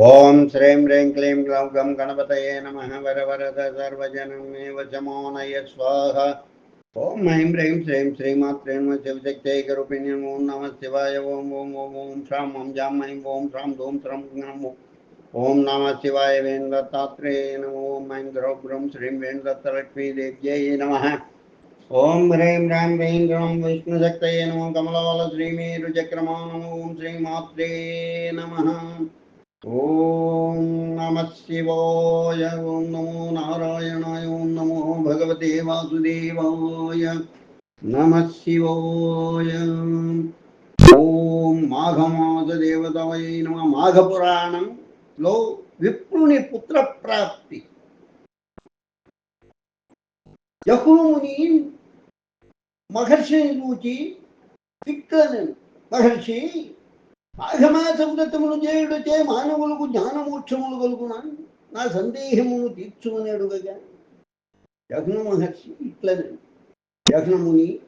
ఓం శ్రీం హ్రీం క్లీం గ్లౌం గం గణపతయే నమ వర వరద సర్వజనమేవ చమోనయ స్వాహ ఓం ఐం హ్రీం శ్రీం శ్రీమాత్రే నమ శివశక్తైకరూపిణ్యం ఓం నమ శివాయ ఓం ఓం ఓం ఓం శ్రాం ఓం జాం ఐం ఓం శ్రాం ధూం శ్రం జ్ఞం ఓం నమ శివాయ వేంద్రతాత్రేయ నమ ఓం ఐం ద్రౌగ్రం శ్రీం వేంద్రతలక్ష్మీ దేవ్యై నమ ఓం హ్రీం రాం హ్రీం గ్రం విష్ణుశక్తయే నమో కమలవల శ్రీమేరుచక్రమా నమో ఓం శ్రీమాత్రే నమ ఓం నమ శివాయ ఓం నమో నారాయణాయ ఓం నమో భగవతే వాసుదేవాయ నమ శివాయ. ఓం మాఘమాస దేవతాయ నమ. మాఘపురాణంలో విప్రుని పుత్ర ప్రాప్తి యహూని మహర్షిని చూచి ఇక్కడ మహర్షి మాఘమాస వ్రతములు చేయుడచే మానవులకు జ్ఞానమోక్షములు కలుగునా? నా సందేహమును తీర్చుమని అడుగగా జఘ్న మహర్షి ఇట్లనే. జఘ్నముని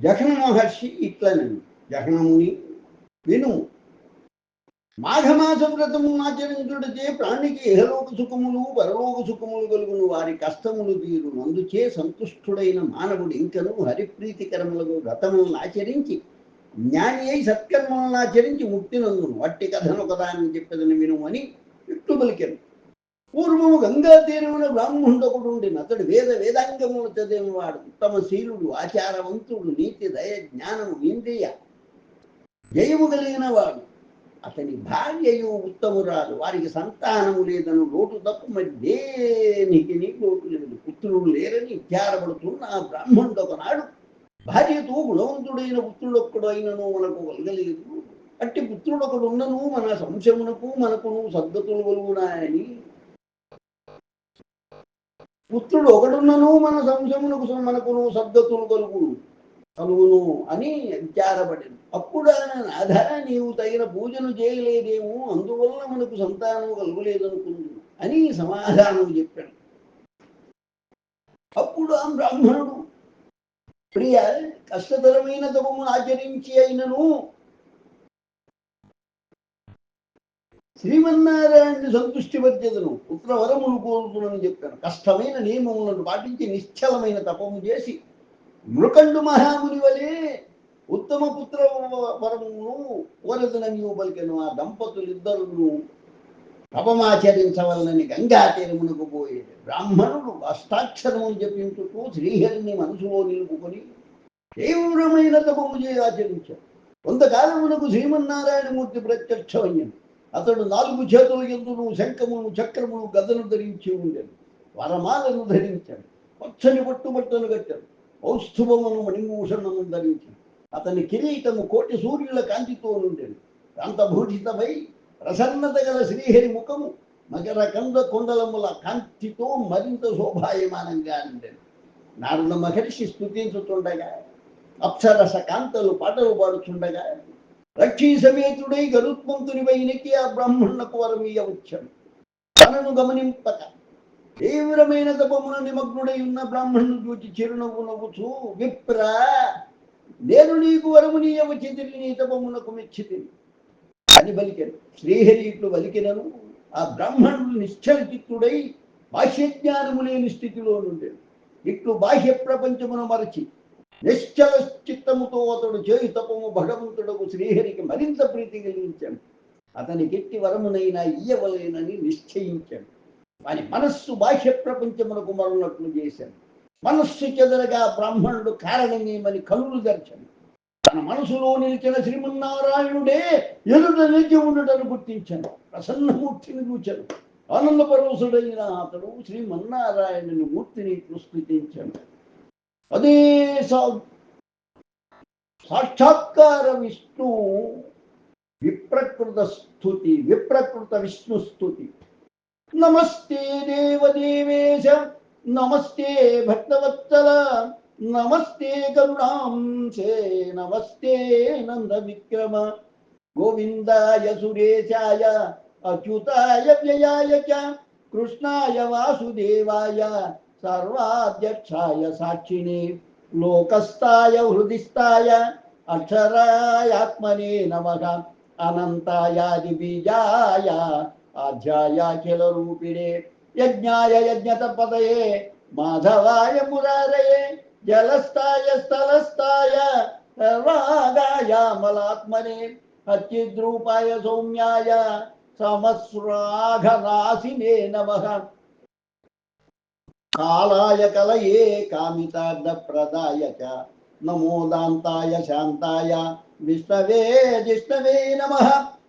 జఘ్న మహర్షి ఇట్లనే. జఘ్నముని విను. మాఘమాస వ్రతము ఆచరించుటచే ప్రాణికి ఇహలోక సుఖములు పరలోక సుఖములు కలుగును. వారి కష్టములు తీరు అందుచే సంతుష్టుడైన మానవుడు ఇంకను హరిప్రీతికరములకు వ్రతములను ఆచరించి జ్ఞాని అయి సత్కర్మలను ఆచరించి ముక్తి నందును వట్టి కథను ఒకదాన్ని చెప్పేదని వినుమని ఇట్లు పలికెను. పూర్వము గంగా తీరమున బ్రాహ్మణుడు ఒకడు ఉండిన. అతడు వేద వేదాంగములు చదివిన వాడు ఉత్తమ శీలుడు ఆచారవంతుడు నీతి దయ జ్ఞానము ఇంద్రియ జయము కలిగిన వాడు అతని భార్యయు ఉత్తమురాలు. వారికి సంతానము లేదను. లోటు తప్ప మరి దేనికి లోటు లేదు. పుత్రుడు లేరని విచారపడుతున్న ఆ బ్రాహ్మణుడు ఒకనాడు భార్యతో గుణవంతుడైన పుత్రుడొక్కడు అయినను మనకు కలగలేదు అట్టి పుత్రుడొకడు ఉన్నను మన సంశమునకు మనకును సద్గతులు కలుగునాయని పుత్రుడు ఒకడున్నను మన సంశమునకు మనకును సద్గతులు కలుగు కలుగును అని విచారపడింది అప్పుడు నాథ నీవు తగిన పూజను చేయలేదేమో అందువల్ల మనకు సంతానం కలుగులేదనుకుంది అని సమాధానం చెప్పాడు. అప్పుడు ఆ బ్రాహ్మణుడు ప్రియ కష్టతరమైన తపమును ఆచరించి అయినను. శ్రీమన్నారాయణ సంతుష్టి పుత్ర పుత్రవరములు కోరుతునని చెప్పాను. కష్టమైన నియమములను పాటించి నిశ్చలమైన తపము చేసి మృకండు మహాముని వలె ఉత్తమ పుత్ర వరమును కోరదనని పలికెను ఆ దంపతులిద్దరును తపమాచరించవలనని గంగా తీరమునకు పోయేది బ్రాహ్మణుడు అష్టాక్షరములు జపించుతూ శ్రీహరిని మనసులో నిలుపుకొని తీవ్రమైన తపము చేయ ఆచరించాడు. కొంతకాలమునకు శ్రీమన్నారాయణమూర్తి ప్రత్యక్షమయ్యింది అతడు నాలుగు చేతుల ఎందును శంఖమును చక్రమును గదను ధరించి ఉండేది వరమాలను ధరించాడు. పచ్చని పట్టుబట్టలు కట్టాడు. కౌస్తుభమును మణిభూషణము ధరించాడు. అతని కిరీటము కోటి సూర్యుల కాంతితో నుండేది కాంతభూషితమై ప్రసన్నత గల శ్రీహరి ముఖము మకర కంద కుండలముల కాంతితో మరింత శోభాయమానంగా ఉండేది నారద మహర్షి స్థుతించుతుండగా అప్సరస కాంతలు పాటలు పాడుచుండగా రక్షీ సమేతుడై గరుత్మంతుని వైనకి ఆ బ్రాహ్మణులకు వరమీయవచ్చాడు తనను గమనింపక తీవ్రమైన తపమున నిమగ్నుడై ఉన్న బ్రాహ్మణుని చూచి చిరునవ్వు నవ్వుచూ విప్ర నేను నీకు వరమునీయవచ్చి తిరిగి నీ తపమునకు మెచ్చితిని అని పలికాను శ్రీహరి ఇట్లు బలికినను. ఆ బ్రాహ్మణుడు నిశ్చలచిత్తుడై బాహ్యజ్ఞానము లేని స్థితిలో నుండాడు ఇట్లు బాహ్య ప్రపంచమును మరచి నిశ్చల చిత్తముతో అతడు చేయి తపము భగవంతుడకు శ్రీహరికి మరింత ప్రీతి కలిగించాడు అతనికి ఎట్టి వరమునైనా ఇయ్యవలేనని నిశ్చయించాడు వాని మనస్సు బాహ్య ప్రపంచమునకు మరునట్లు చేశాడు మనస్సు చెదరగా బ్రాహ్మణుడు కారణమేమని కనులు తెరచాడు తన మనసులో నిలిచిన శ్రీమన్నారాయణుడే ఎదుట నిలిచి ఉండటను గుర్తించాను ప్రసన్నమూర్తిని చూచాడు. ఆనందపరవశుడైన అతడు శ్రీమన్నారాయణుని మూర్తిని ప్రస్తుతించాడు. అదే సా సాక్షాత్కార విష్ణు విప్రకృత స్థుతి విప్రకృత విష్ణు స్థుతి. నమస్తే దేవదేవేశ నమస్తే భక్తవత్సల నమస్తే కరుణాంశే నమస్తే నంద విక్రమ గోవిందాయ సురేశాయ అచ్యుతాయ వ్యయాయ చ కృష్ణాయ వాసుదేవాయ సర్వాధ్యక్షాయ సాక్షిని. లోకస్థాయ హృదిస్థాయ అక్షరాయాత్మనే నమ. అనంతాయాది బీజాయ ఆధ్యాయాఖిల రూపిణే. యజ్ఞాయ యజ్ఞతపదయే మాధవాయ మురారయే. జలస్థాయ స్థలస్థాయ రాగాయ మలాత్మనే అత్యుద్రూపాయ సౌమ్యాయ సమస్రాఘరాశినే నమ. కాలాయ కలయే కామితార్థ ప్రదాయ చ నమోదాంతాయ శాంతాయ విష్ణవే జిష్ణవే నమ.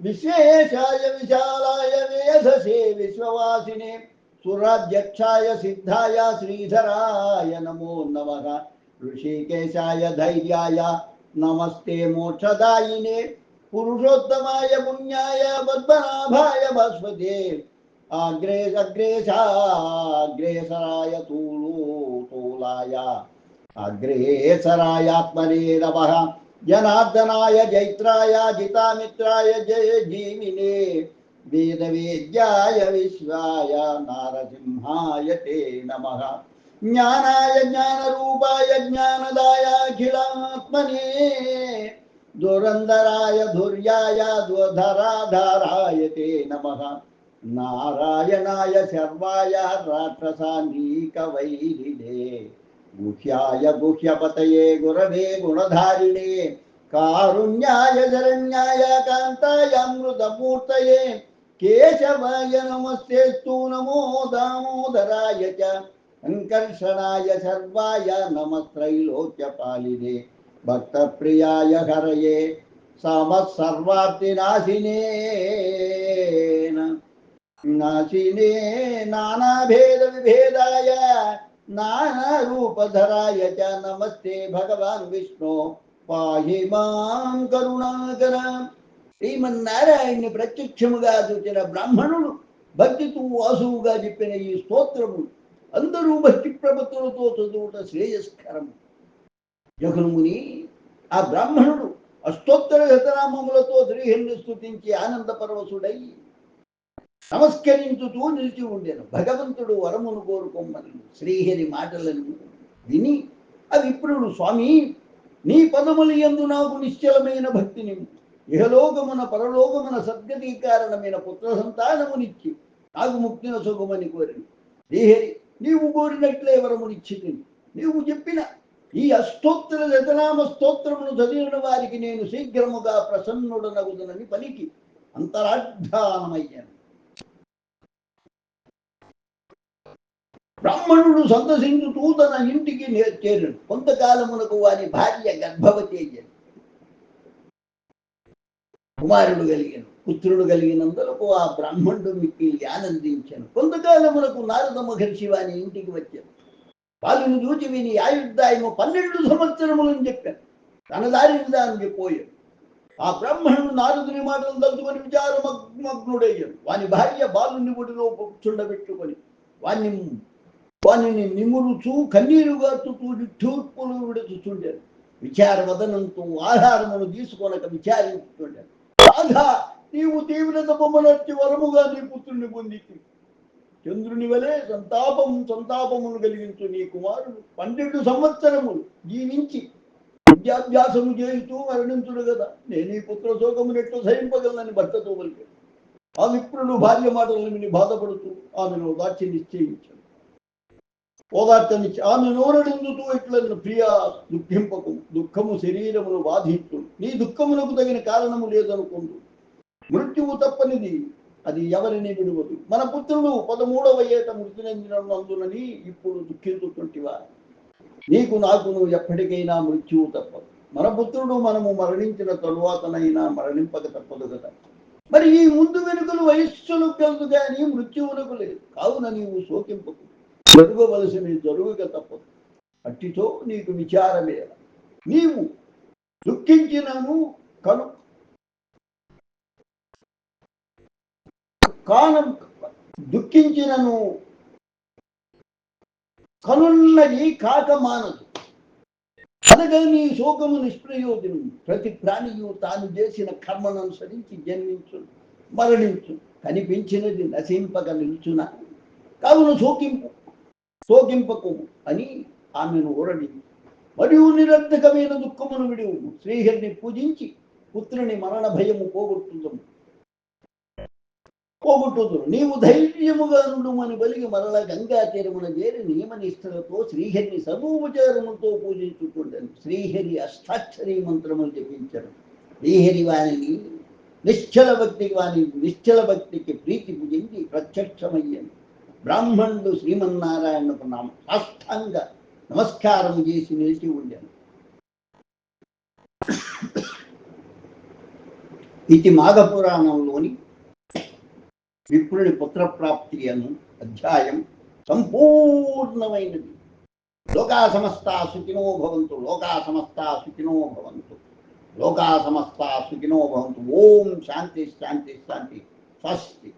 విశ్వేశాయ విశాలాయ వేధసే విశ్వవాసినే सुराध्यक्षाय सिद्धाय श्रीधराय नमो नमः। ऋषिकेशाय धैर्याय नमस्ते मोक्षदायिने, पुरुषोत्तमाय पुण्याय, पद्मनाभाय भस्वते अग्रेसग्रेशाग्रेसराय तूलोतोलाय अग्रेसरायात्मने नमः। जनार्दनाय, जैत्राय, जितामित्राय, जय जीविने జయ జీవినే వేదవేద్యాయ విశ్వాయ నారసింహాయ తే నమ జ్ఞానాయ జ్ఞానరూపాయ జ్ఞానదాయాఖిలాత్మనే దురంధరాయ ధుర్యాయ ధ్వధరాధారాయ తే నమ నారాయణాయ శర్వాయ రాక్షసానీకవైరిడే గుహ్యాయ గుహ్యపతయే గురవే గుణధారిణే కారుణ్యాయ శరణ్యాయ केशवाय नमस्ते नमो दामोदराय च। अङ्कर्षणाय सर्वाय नमस्त्रैलोक्यपालिने। भक्तप्रियाय हरये। समत्सर्वाब्धिनाशिने नाशिने नानाभेदविभेदाय। नानारूपधराय च नमस्ते भगवान् विष्णो। पाहि माँ करुणाकर శ్రీమన్నారాయణ్ణి ప్రత్యక్షముగా చూచిన బ్రాహ్మణుడు భక్తితో వాసువుగా చెప్పిన ఈ స్తోత్రము అందరూ భక్తి ప్రపత్తులతో చదువుట శ్రేయస్కరము. జగన్ముని ఆ బ్రాహ్మణుడు అష్టోత్తర శతనామములతో శ్రీహరిని స్థుతించి ఆనంద పరవశుడై నమస్కరించుతూ నిలిచి ఉండేను. భగవంతుడు వరమును కోరుకోమని శ్రీహరి మాటలను విని ఆ స్వామి నీ పదములు ఎందు నాకు నిశ్చలమైన భక్తిని ఇహలోకమున పరలోకమున సద్గతి కారణమైన పుత్ర సంతానమునిచ్చి నాకు ముక్తిన సుఖమని కోరిని. శ్రీహరి నీవు కోరినట్లే వరమునిచ్చింది నీవు చెప్పిన ఈ అష్టోత్తర శతనామ స్తోత్రమును చదివిన వారికి నేను శీఘ్రముగా ప్రసన్నుడనగుదనని పలికి అంతరార్థానమయ్యాను బ్రాహ్మణుడు సందర్శించుతూ తన ఇంటికి నే- కొంతకాలమునకు వారి భార్య గర్భవతి అయ్యాడు కుమారుడు కలిగాను పుత్రుడు కలిగినందులకు ఆ బ్రాహ్మణుడు మిక్కిలి ఆనందించాను కొంతకాలమునకు నారద మహర్షి వాని ఇంటికి వచ్చాను వాళ్ళని చూచి విని ఆయుర్దాయము పన్నెండు సంవత్సరములని చెప్పాను తన దారిని దాన్ని చెప్పోయాడు ఆ బ్రాహ్మణుడు నారదుని మాటలు తలుచుకొని విచారమగ్నుడయ్యాడు. వాని భార్య బాలుని ఒడిలో చుండబెట్టుకొని వాణ్ణి వానిని నిమురుచూ కన్నీరు గార్చుతూ నిట్టూర్పులు విడుచుతుండారు విచార ఆహారమును తీసుకొనక విచారించుతుండారు రాధ నీవు తీవ్రత బొమ్మనట్టి వరముగా నీ పుత్రుని పొందితి. చంద్రుని వలె సంతాపం సంతాపమును కలిగించు నీ కుమారుడు. పన్నెండు సంవత్సరములు జీవించి విద్యాభ్యాసము చేయుతూ మరణించుడు కదా. నేను ఈ పుత్ర శోకమునెట్టు సహింపగలనని భర్తతో పలికాడు. ఆ విప్రుడు భార్య మాటలను విని బాధపడుతూ ఆమెను దాచి నిశ్చయించాడు. ఓదార్చనిచ్చి ఆమె నోరడిందుతూ ఇట్లను ప్రియ దుఃఖింపకు దుఃఖము శరీరమును బాధించు నీ దుఃఖమునకు తగిన కారణము లేదనుకుంటూ మృత్యువు తప్పనిది అది ఎవరిని విడువదు మన పుత్రుడు పదమూడవ ఏట మృతి నందునని ఇప్పుడు దుఃఖిస్తుంటివా నీకు నాకును ఎప్పటికైనా మృత్యువు తప్పదు మన పుత్రుడు మనము మరణించిన తరువాతనైనా మరణింపక తప్పదు కదా మరి ఈ ముందు వెనుకలు వయస్సులు కలదు కానీ మృత్యువునకు లేదు కావున నీవు శోకింపకు జరగవలసిన జరుగుక తప్పదు అట్టితో నీకు విచారమే. నీవు దుఃఖించినను కను. కానం దుఃఖించినను కనున్నది కాక మానదు. అనగా నీ శోకము నిష్ప్రయోజనం ప్రతి ప్రాణియు తాను చేసిన కర్మను అనుసరించి జన్మించు మరణించు కనిపించినది నశింపక నిలుచున? కావున శోకింపు. శోకింపకు అని ఆమెను ఊరడింది మరియు నిరర్ధకమైన దుఃఖమును విడివు శ్రీహరిని పూజించి పుత్రుని మరణ భయము పోగొట్టుదము. పోగొట్టుదురు. నీవు ధైర్యముగా నుండుమని బలిగి మరల గంగా తీరమున చేరి నియమనిష్టలతో శ్రీహరిని సర్వోపచారములతో పూజించుకుంటాను. శ్రీహరి అష్టాక్షరీ మంత్రములు జపించరు శ్రీహరి వారిని నిశ్చల భక్తి వారి నిశ్చల భక్తికి ప్రీతి పూజించి ప్రత్యక్షమయ్యాను. బ్రాహ్మణుడు శ్రీమన్నారాయణకు నామ సాష్టాంగ నమస్కారం చేసి నిలిచి ఉండాను. ఇది మాఘపురాణంలోని విప్రుని పుత్రప్రాప్తి అను అధ్యాయం సంపూర్ణమైనది. లోకా సమస్త సుఖినో భవంతు లోకా సమస్త సుఖినో భవంతు లోకా సమస్త సుఖినో భవంతు. ఓం శాంతి శాంతి శాంతి. స్వస్తి.